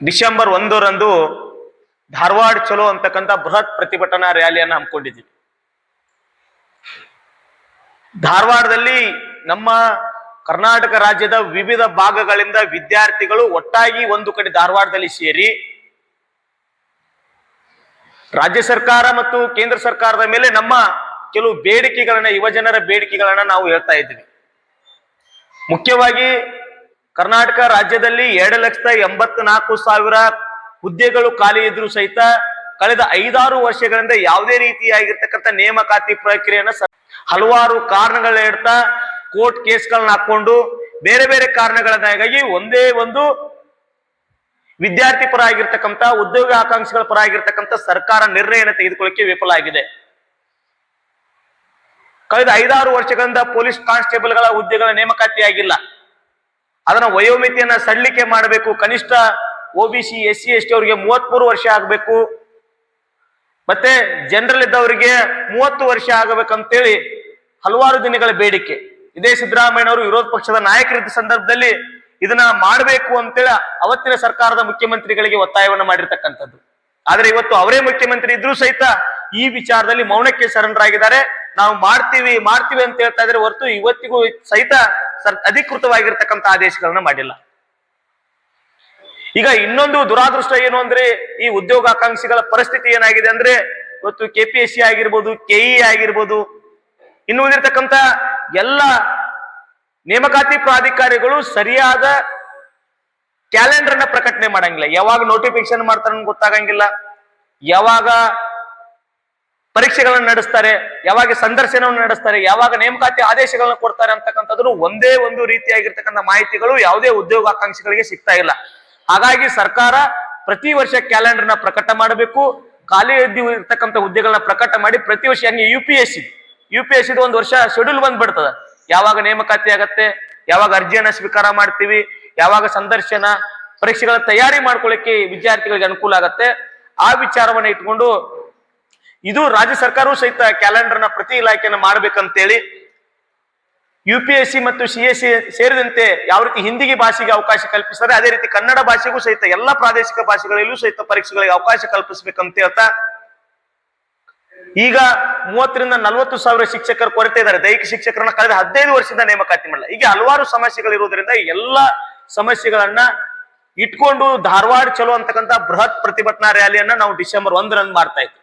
December ಒಂದರಂದು ಧಾರವಾಡ ಚಲೋ ಅಂತಕ್ಕಂಥ ಬೃಹತ್ ಪ್ರತಿಭಟನಾ ರ್ಯಾಲಿಯನ್ನು ಹಮ್ಮಿಕೊಂಡಿದ್ದೀವಿ. ಧಾರವಾಡದಲ್ಲಿ ನಮ್ಮ ಕರ್ನಾಟಕ ರಾಜ್ಯದ ವಿವಿಧ ಭಾಗಗಳಿಂದ ವಿದ್ಯಾರ್ಥಿಗಳು ಒಟ್ಟಾಗಿ ಒಂದು ಕಡೆ ಧಾರವಾಡದಲ್ಲಿ ಸೇರಿ, ರಾಜ್ಯ ಸರ್ಕಾರ ಮತ್ತು ಕೇಂದ್ರ ಸರ್ಕಾರದ ಮೇಲೆ ನಮ್ಮ ಕೆಲವು ಬೇಡಿಕೆಗಳನ್ನ, ಯುವಜನರ ಬೇಡಿಕೆಗಳನ್ನ ನಾವು ಹೇಳ್ತಾ ಇದ್ದೀವಿ. ಮುಖ್ಯವಾಗಿ ಕರ್ನಾಟಕ ರಾಜ್ಯದಲ್ಲಿ ಎರಡು ಲಕ್ಷದ ಎಂಬತ್ನಾಲ್ಕು ಸಾವಿರ ಹುದ್ದೆಗಳು ಖಾಲಿ ಇದ್ರು ಸಹಿತ ಕಳೆದ ಐದಾರು ವರ್ಷಗಳಿಂದ ಯಾವುದೇ ರೀತಿಯಾಗಿರ್ತಕ್ಕಂಥ ನೇಮಕಾತಿ ಪ್ರಕ್ರಿಯೆಯನ್ನ ಹಲವಾರು ಕಾರಣಗಳ ಇಡ್ತಾ ಕೋರ್ಟ್ ಕೇಸ್ಗಳನ್ನ ಹಾಕೊಂಡು ಬೇರೆ ಬೇರೆ ಕಾರಣಗಳನ್ನಾಗಿ ಒಂದೇ ಒಂದು ವಿದ್ಯಾರ್ಥಿ ಪರ ಆಗಿರ್ತಕ್ಕಂಥ ಉದ್ಯೋಗ ಆಕಾಂಕ್ಷಿಗಳ ಪರ ಆಗಿರ್ತಕ್ಕಂಥ ಸರ್ಕಾರ ನಿರ್ಣಯನ ತೆಗೆದುಕೊಳ್ಳಕ್ಕೆ ವಿಫಲ ಆಗಿದೆ. ಕಳೆದ ಐದಾರು ವರ್ಷಗಳಿಂದ ಪೊಲೀಸ್ ಕಾನ್ಸ್ಟೇಬಲ್ಗಳ ಹುದ್ದೆಗಳ ನೇಮಕಾತಿ ಆಗಿಲ್ಲ ಅದನ್ನ ವಯೋಮಿತಿಯನ್ನ ಸಡಿಲಿಕೆ ಮಾಡಬೇಕು. ಕನಿಷ್ಠ OBC S C S T ಅವರಿಗೆ ಮೂವತ್ಮೂರು ವರ್ಷ ಆಗಬೇಕು. ಮತ್ತೆ ಜನರಲ್ ಇದ್ದವರಿಗೆ ಮೂವತ್ತು ವರ್ಷ ಆಗಬೇಕಂತೇಳಿ ಹಲವಾರು ದಿನಗಳ ಬೇಡಿಕೆ. ಇದೇ ಸಿದ್ದರಾಮಯ್ಯನವರು ವಿರೋಧ ಪಕ್ಷದ ನಾಯಕರಿದ್ದ ಸಂದರ್ಭದಲ್ಲಿ ಇದನ್ನ ಮಾಡಬೇಕು ಅಂತೇಳಿ ಅವತ್ತಿನ ಸರ್ಕಾರದ ಮುಖ್ಯಮಂತ್ರಿಗಳಿಗೆ ಒತ್ತಾಯವನ್ನು ಮಾಡಿರ್ತಕ್ಕಂಥದ್ದು. ಆದ್ರೆ ಇವತ್ತು ಅವರೇ ಮುಖ್ಯಮಂತ್ರಿ ಇದ್ರೂ ಸಹಿತ ಈ ವಿಚಾರದಲ್ಲಿ ಮೌನಕ್ಕೆ ಶರಣರಾಗಿದ್ದಾರೆ. ನಾವು ಮಾಡ್ತೀವಿ ಮಾಡ್ತೀವಿ ಅಂತ ಹೇಳ್ತಾ ಇದ್ರೆ ಹೊರತು ಇವತ್ತಿಗೂ ಸಹಿತ ಸರ್, ಅಧಿಕೃತವಾಗಿರ್ತಕ್ಕಂಥ ಆದೇಶಗಳನ್ನ ಮಾಡಿಲ್ಲ. ಈಗ ಇನ್ನೊಂದು ದುರಾದೃಷ್ಟ ಏನು ಅಂದ್ರೆ, ಈ ಉದ್ಯೋಗಾಕಾಂಕ್ಷಿಗಳ ಪರಿಸ್ಥಿತಿ ಏನಾಗಿದೆ ಅಂದ್ರೆ, ಇವತ್ತು ಕೆಪಿಎಸ್ಸಿ ಆಗಿರ್ಬೋದು ಕೆಇ ಆಗಿರ್ಬೋದು, ಇನ್ನು ಉಳಿದಿರ್ತಕ್ಕಂಥ ಎಲ್ಲ ನೇಮಕಾತಿ ಪ್ರಾಧಿಕಾರಿಗಳು ಸರಿಯಾದ ಕ್ಯಾಲೆಂಡರ್ನ ಪ್ರಕಟಣೆ ಮಾಡಂಗಿಲ್ಲ. ಯಾವಾಗ ನೋಟಿಫಿಕೇಶನ್ ಮಾಡ್ತಾರ ಗೊತ್ತಾಗಂಗಿಲ್ಲ. ಯಾವಾಗ ಪರೀಕ್ಷೆಗಳನ್ನ ನಡೆಸ್ತಾರೆ, ಯಾವಾಗ ಸಂದರ್ಶನವನ್ನು ನಡೆಸ್ತಾರೆ, ಯಾವಾಗ ನೇಮಕಾತಿ ಆದೇಶಗಳನ್ನ ಕೊಡ್ತಾರೆ ಅಂತಕ್ಕಂಥದ್ದು ಒಂದೇ ಒಂದು ರೀತಿಯಾಗಿರ್ತಕ್ಕಂಥ ಮಾಹಿತಿಗಳು ಯಾವುದೇ ಉದ್ಯೋಗಾಕಾಂಕ್ಷಿಗಳಿಗೆ ಸಿಗ್ತಾ ಇಲ್ಲ. ಹಾಗಾಗಿ ಸರ್ಕಾರ ಪ್ರತಿ ವರ್ಷ ಕ್ಯಾಲೆಂಡರ್ನ ಪ್ರಕಟ ಮಾಡಬೇಕು. ಖಾಲಿ ಇರ್ತಕ್ಕಂಥ ಹುದ್ದೆಗಳನ್ನ ಪ್ರಕಟ ಮಾಡಿ ಪ್ರತಿ ವರ್ಷ ಹಂಗೆ U P S C U P S ಒಂದು ವರ್ಷ ಶೆಡ್ಯೂಲ್ ಬಂದ್ಬಿಡ್ತದೆ. ಯಾವಾಗ ನೇಮಕಾತಿ ಆಗತ್ತೆ, ಯಾವಾಗ ಅರ್ಜಿಯನ್ನ ಸ್ವೀಕಾರ ಮಾಡ್ತೀವಿ, ಯಾವಾಗ ಸಂದರ್ಶನ ಪರೀಕ್ಷೆಗಳ ತಯಾರಿ ಮಾಡ್ಕೊಳ್ಳಿಕ್ಕೆ ವಿದ್ಯಾರ್ಥಿಗಳಿಗೆ ಅನುಕೂಲ ಆಗತ್ತೆ. ಆ ವಿಚಾರವನ್ನ ಇಟ್ಕೊಂಡು ಇದು ರಾಜ್ಯ ಸರ್ಕಾರವೂ ಸಹಿತ ಕ್ಯಾಲೆಂಡರ್ನ ಪ್ರತಿ ಇಲಾಖೆಯನ್ನು ಮಾಡ್ಬೇಕಂತೇಳಿ ಯು ಪಿ ಎಸ್ ಸಿ ಮತ್ತು ಸಿ ಎಸ್ ಸಿ ಸೇರಿದಂತೆ ಯಾವ ರೀತಿ ಹಿಂದಿಗೆ ಭಾಷೆಗೆ ಅವಕಾಶ ಕಲ್ಪಿಸ್ತಾರೆ, ಅದೇ ರೀತಿ ಕನ್ನಡ ಭಾಷೆಗೂ ಸಹಿತ ಎಲ್ಲ ಪ್ರಾದೇಶಿಕ ಭಾಷೆಗಳಲ್ಲೂ ಸಹಿತ ಪರೀಕ್ಷೆಗಳಿಗೆ ಅವಕಾಶ ಕಲ್ಪಿಸ್ಬೇಕಂತ ಹೇಳ್ತಾ ಈಗ ಮೂವತ್ತರಿಂದ ನಲವತ್ತು ಸಾವಿರ ಶಿಕ್ಷಕರು ಕೊರತೆ ಇದ್ದಾರೆ. ದೈಹಿಕ ಶಿಕ್ಷಕರನ್ನ ಕಳೆದ ಹದಿನೈದು ವರ್ಷದಿಂದ ನೇಮಕಾತಿ ಮಾಡಲ್ಲ. ಈಗ ಹಲವಾರು ಸಮಸ್ಯೆಗಳಿರುವುದರಿಂದ ಎಲ್ಲ ಸಮಸ್ಯೆಗಳನ್ನ ಇಟ್ಕೊಂಡು ಧಾರವಾಡ ಚಲೋ ಅಂತಕ್ಕಂಥ ಬೃಹತ್ ಪ್ರತಿಭಟನಾ ರ್ಯಾಲಿಯನ್ನ ನಾವು ಡಿಸೆಂಬರ್ ಒಂದರಂದು ಮಾಡ್ತಾ ಇದ್ವಿ.